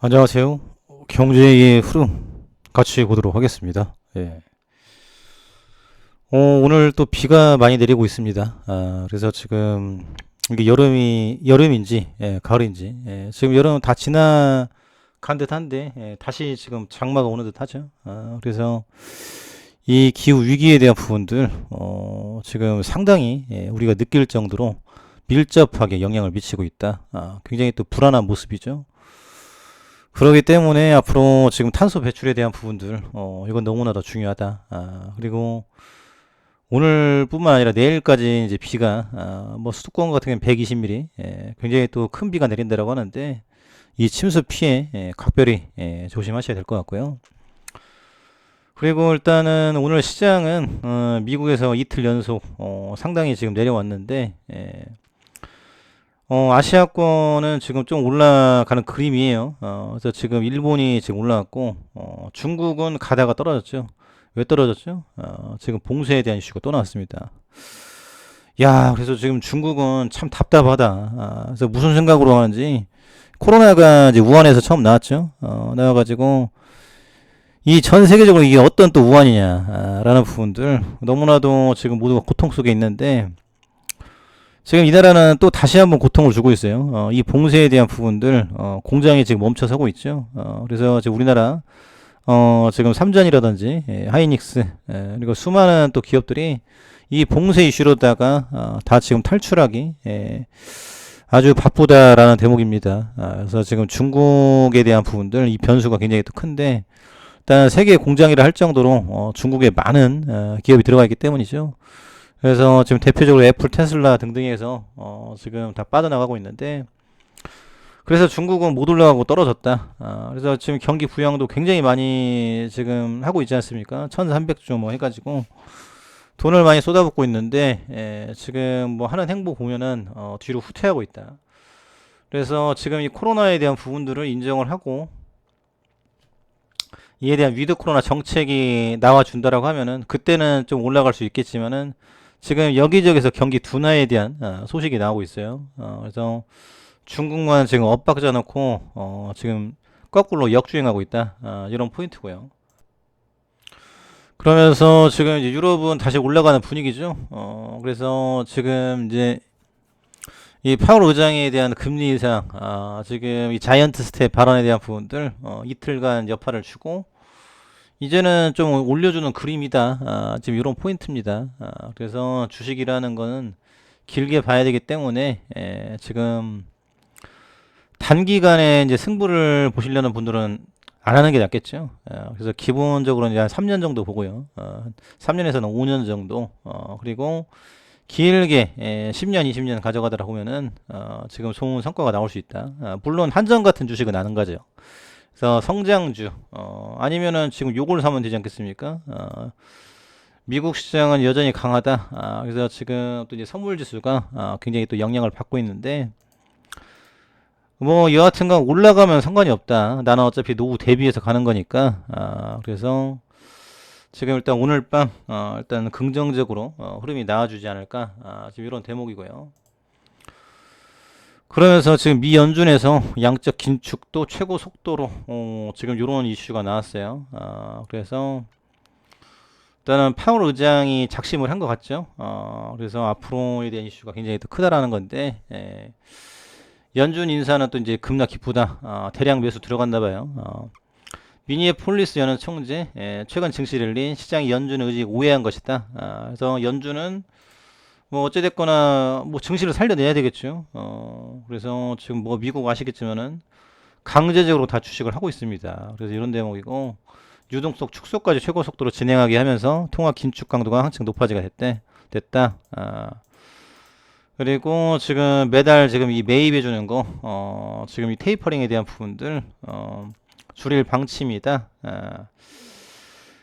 안녕하세요. 경제의 흐름 같이 보도록 하겠습니다. 예. 어, 오늘 또 비가 많이 내리고 있습니다. 아, 그래서 지금 이게 여름이 여름인지 예, 가을인지 예, 지금 여름 다 지나 간 듯한데 예, 다시 지금 장마가 오는 듯하죠. 아, 그래서 이 기후 위기에 대한 부분들 어, 지금 상당히 예, 우리가 느낄 정도로 밀접하게 영향을 미치고 있다. 아, 굉장히 또 불안한 모습이죠. 그렇기 때문에 앞으로 지금 탄소 배출에 대한 부분들, 어, 이건 너무나 더 중요하다. 아, 그리고 오늘뿐만 아니라 내일까지 이제 비가, 아, 뭐 수도권 같은 경우는 120mm, 예, 굉장히 또 큰 비가 내린다라고 하는데, 이 침수 피해, 예, 각별히, 예, 조심하셔야 될 것 같고요. 그리고 일단은 오늘 시장은, 어, 미국에서 이틀 연속, 어, 상당히 지금 내려왔는데, 예, 어, 아시아권은 지금 좀 올라가는 그림이에요. 어, 그래서 지금 일본이 지금 올라왔고, 어, 중국은 가다가 떨어졌죠. 왜 떨어졌죠? 어, 지금 봉쇄에 대한 이슈가 또 나왔습니다. 야, 그래서 지금 중국은 참 답답하다. 아, 그래서 무슨 생각으로 하는지, 코로나가 이제 우한에서 처음 나왔죠. 어, 나와가지고, 이 전 세계적으로 이게 어떤 또 우한이냐, 라는 부분들, 너무나도 지금 모두가 고통 속에 있는데, 지금 이 나라는 또 다시 한번 고통을 주고 있어요. 어, 이 봉쇄에 대한 부분들 어, 공장이 지금 멈춰 서고 있죠. 어, 그래서 지금 우리나라 어, 지금 삼전이라든지 예, 하이닉스 예, 그리고 수많은 또 기업들이 이 봉쇄 이슈로다가 어, 다 지금 탈출하기 예, 아주 바쁘다라는 대목입니다. 아, 그래서 지금 중국에 대한 부분들 이 변수가 굉장히 또 큰데 일단 세계 공장이라 할 정도로 어, 중국에 많은 어, 기업이 들어가 있기 때문이죠. 그래서 지금 대표적으로 애플, 테슬라 등등에서 어, 지금 다 빠져나가고 있는데 그래서 중국은 못 올라가고 떨어졌다. 아, 그래서 지금 경기 부양도 굉장히 많이 지금 하고 있지 않습니까? 1300조 뭐 해가지고 돈을 많이 쏟아붓고 있는데 예, 지금 뭐 하는 행보 보면은 어, 뒤로 후퇴하고 있다. 그래서 지금 이 코로나에 대한 부분들을 인정을 하고 이에 대한 위드 코로나 정책이 나와준다라고 하면은 그때는 좀 올라갈 수 있겠지만은 지금 여기저기서 경기 둔화에 대한 어, 소식이 나오고 있어요. 어, 그래서 중국만 지금 엇박자 놓고 어, 지금 거꾸로 역주행하고 있다. 어, 이런 포인트고요. 그러면서 지금 유럽은 다시 올라가는 분위기죠. 어, 그래서 지금 이제 이 파월 의장에 대한 금리 인상, 아, 지금 이 자이언트 스텝 발언에 대한 부분들 어, 이틀간 여파를 주고 이제는 좀 올려주는 그림이다. 아, 지금 이런 포인트입니다. 아, 그래서 주식이라는 거는 길게 봐야 되기 때문에 에, 지금 단기간에 이제 승부를 보시려는 분들은 안 하는 게 낫겠죠. 어, 그래서 기본적으로 이제 한 3년 정도 보고요. 어, 3년에서는 5년 정도. 어, 그리고 길게 에, 10년, 20년 가져가더라 보면은 어, 지금 좋은 성과가 나올 수 있다. 어, 물론 한정 같은 주식은 아는 거죠. 그래서 성장주 어, 아니면은 지금 요걸 사면 되지 않겠습니까? 어, 미국 시장은 여전히 강하다. 아, 그래서 지금 또 이제 선물 지수가 아, 굉장히 또 영향을 받고 있는데 뭐 여하튼간 올라가면 상관이 없다. 나는 어차피 노후 대비해서 가는 거니까. 아, 그래서 지금 일단 오늘 밤 어, 일단 긍정적으로 어, 흐름이 나와주지 않을까. 아, 지금 이런 대목이고요. 그러면서 지금 미 연준에서 양적 긴축도 최고 속도로 어, 지금 이런 이슈가 나왔어요. 아, 그래서 일단은 파월 의장이 작심을 한 것 같죠. 어, 그래서 앞으로에 대한 이슈가 굉장히 더 크다라는 건데 예, 연준 인사는 또 이제 급락 기쁘다. 어, 대량 매수 들어간다 봐요. 어, 미니애폴리스 연은 총재 예, 최근 증시 랠리 시장이 연준의 의지 오해한 것이다. 아, 그래서 연준은 뭐 어찌됐거나 뭐 증시를 살려내야 되겠죠. 어, 그래서 지금 뭐 미국 아시겠지만은 강제적으로 다 주식을 하고 있습니다. 그래서 이런 대목이고 유동성 축소까지 최고 속도로 진행하게 하면서 통화 긴축 강도가 한층 높아지게 됐대 됐다. 아, 그리고 지금 매달 지금 이 매입해 주는 거, 어, 지금 이 테이퍼링에 대한 부분들 어, 줄일 방침이다. 아,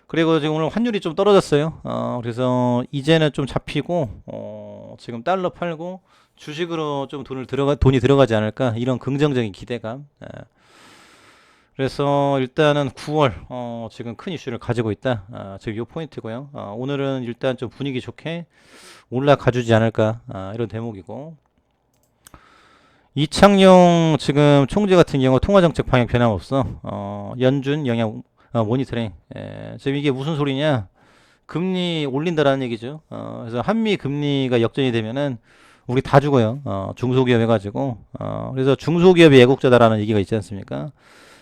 그리고 지금 오늘 환율이 좀 떨어졌어요. 어, 그래서 이제는 좀 잡히고, 어, 지금 달러 팔고 주식으로 좀 돈을 들어가, 돈이 들어가지 않을까. 이런 긍정적인 기대감. 예. 그래서 일단은 9월, 어, 지금 큰 이슈를 가지고 있다. 아, 지금 요 포인트고요. 어, 오늘은 일단 좀 분위기 좋게 올라가 주지 않을까. 아, 이런 대목이고. 이창용 지금 총재 같은 경우 통화정책 방향 변함없어. 어, 연준 영향 어, 모니터링. 예, 지금 이게 무슨 소리냐? 금리 올린다라는 얘기죠. 어, 그래서 한미 금리가 역전이 되면은 우리 다 죽어요. 어, 중소기업 해가지고. 어, 그래서 중소기업이 애국자다라는 얘기가 있지 않습니까?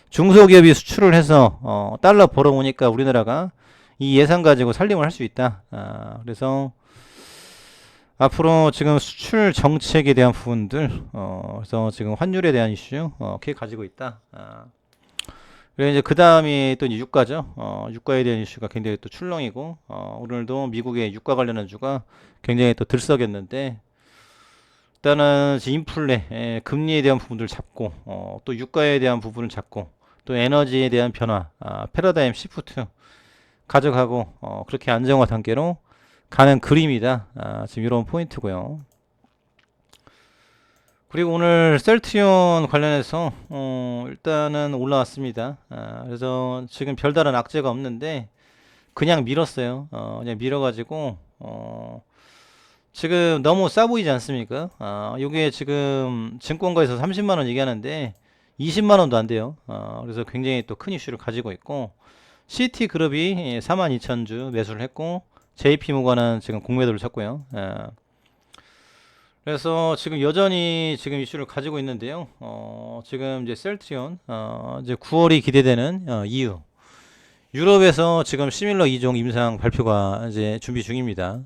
중소기업이 수출을 해서 어, 달러 벌어오니까 우리나라가 이 예산 가지고 살림을 할 수 있다. 아, 그래서 앞으로 지금 수출 정책에 대한 부분들, 어, 그래서 지금 환율에 대한 이슈, 어, 꽤 가지고 있다. 아, 그리고 이제 그 다음이 또 유가죠. 어, 유가에 대한 이슈가 굉장히 또 출렁이고, 어, 오늘도 미국의 유가 관련한 주가 굉장히 또 들썩였는데, 일단은 인플레, 에, 금리에 대한 부분들 잡고, 어, 또 유가에 대한 부분을 잡고, 또 에너지에 대한 변화, 아, 패러다임 시프트 가져가고, 어, 그렇게 안정화 단계로 가는 그림이다. 아, 지금 이런 포인트고요. 그리고 오늘 셀트리온 관련해서 어, 일단은 올라왔습니다. 아, 그래서 지금 별다른 악재가 없는데 그냥 밀었어요. 어, 그냥 밀어가지고 어, 지금 너무 싸 보이지 않습니까? 아, 이게 지금 증권가에서 30만 원 얘기하는데 20만 원도 안 돼요. 어, 그래서 굉장히 또 큰 이슈를 가지고 있고 CT 그룹이 42,000주 매수를 했고 JP 모가는 지금 공매도를 쳤고요. 예. 그래서 지금 여전히 지금 이슈를 가지고 있는데요. 어, 지금 이제 셀트리온 어, 이제 9월이 기대되는 어, 이유. 유럽에서 지금 시밀러 2종 임상 발표가 이제 준비 중입니다.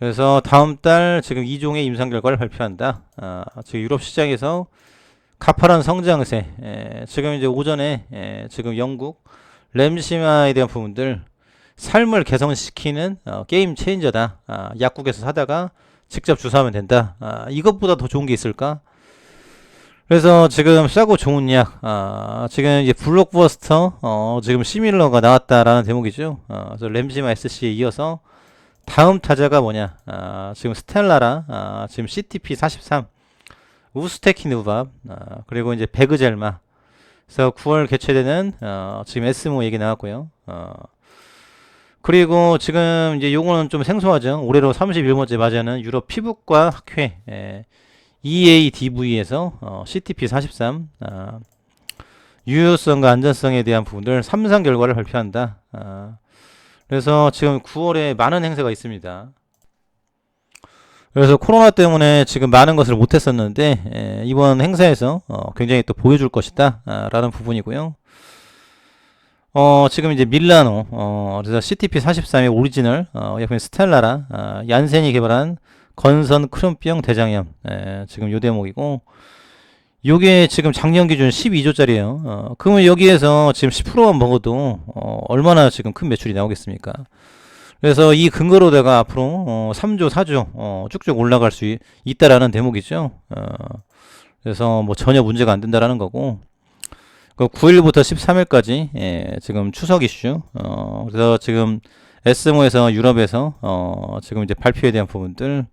그래서 다음 달 지금 2종의 임상 결과를 발표한다. 아, 지금 유럽 시장에서 가파른 성장세. 에, 지금 이제 오전에 에, 지금 영국 램시마에 대한 부분들 삶을 개선시키는 어, 게임 체인저다. 아, 약국에서 사다가 직접 주사하면 된다. 아, 이것보다 더 좋은 게 있을까? 그래서 지금 싸고 좋은 약, 아, 지금 이제 블록버스터, 어, 지금 시밀러가 나왔다라는 대목이죠. 어, 램시마 SC에 이어서 다음 타자가 뭐냐? 아, 지금 스텔라라, 아, 지금 CTP 43, 우스테키누밥, 아, 그리고 이제 베그젤마. 그래서 9월 개최되는 어, 지금 에스모 얘기 나왔고요. 어, 그리고 지금 이제 요거는 좀 생소하죠. 올해로 31번째 맞이하는 유럽 피부과 학회 예, EADV에서 어, CTP 43 아, 유효성과 안전성에 대한 부분들 3상 결과를 발표한다. 아, 그래서 지금 9월에 많은 행사가 있습니다. 그래서 코로나 때문에 지금 많은 것을 못했었는데 예, 이번 행사에서 어, 굉장히 또 보여줄 것이다 아, 라는 부분이고요. 어, 지금 이제 밀라노, 어, 그래서 CTP 43의 오리지널, 어, 약간 스텔라라, 어, 얀센이 개발한 건선 크론병 대장염, 에, 지금 요 대목이고, 요게 지금 작년 기준 12조짜리예요. 어, 그러면 여기에서 지금 10%만 먹어도 어, 얼마나 지금 큰 매출이 나오겠습니까? 그래서 이 근거로다가 앞으로 어, 3조, 4조 어, 쭉쭉 올라갈 수 있, 있다라는 대목이죠. 어, 그래서 뭐 전혀 문제가 안 된다라는 거고. 그 9일부터 13일까지 예, 지금 추석 이슈. 어, 그래서 지금 에스모에서 유럽에서 어, 지금 이제 발표에 대한 부분들.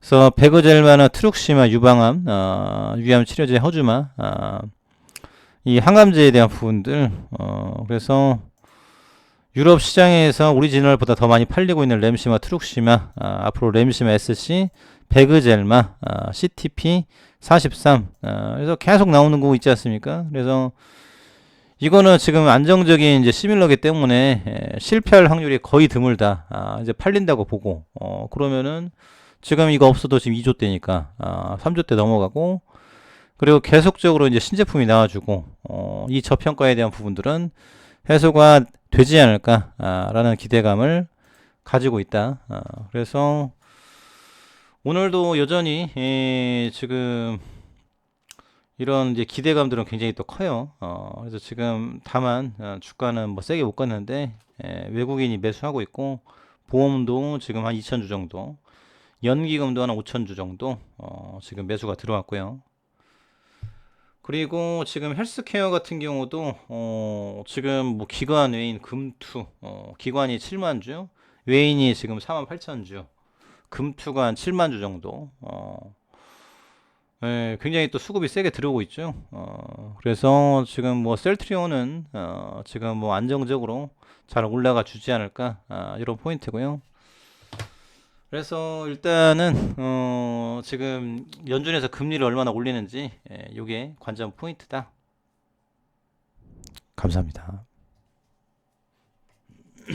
그래서 베그젤마나 트룩시마 유방암, 어, 위암 치료제 허주마, 어, 이 항암제에 대한 부분들. 어, 그래서 유럽 시장에서 오리지널보다 더 많이 팔리고 있는 램시마, 트룩시마, 아, 앞으로 램시마 SC, 베그젤마, 아, CTP 43. 아, 그래서 계속 나오는 거 있지 않습니까? 그래서 이거는 지금 안정적인 이제 시밀러기 때문에 에, 실패할 확률이 거의 드물다. 아, 이제 팔린다고 보고 어, 그러면은 지금 이거 없어도 지금 2조 대니까 아, 3조 대 넘어가고 그리고 계속적으로 이제 신제품이 나와주고 어, 이 저평가에 대한 부분들은 해소가 되지 않을까라는 기대감을 가지고 있다. 아, 그래서 오늘도 여전히 예, 지금 이런 이제 기대감들은 굉장히 또 커요. 어, 그래서 지금 다만 어, 주가는 뭐 세게 못 갔는데 예, 외국인이 매수하고 있고 보험도 지금 한 2,000주 정도, 연기금도 한 5,000주 정도 어, 지금 매수가 들어왔고요. 그리고 지금 헬스케어 같은 경우도 어, 지금 뭐 기관 외인 금투 어, 기관이 7만 주, 외인이 지금 4만 8천 주, 금투가 한 7만 주 정도. 어, 예, 굉장히 또 수급이 세게 들어오고 있죠. 어, 그래서 지금 뭐 셀트리온은 어, 지금 뭐 안정적으로 잘 올라가 주지 않을까 아, 이런 포인트고요. 그래서 일단은 어, 지금 연준에서 금리를 얼마나 올리는지 예, 요게 관전 포인트다. 감사합니다.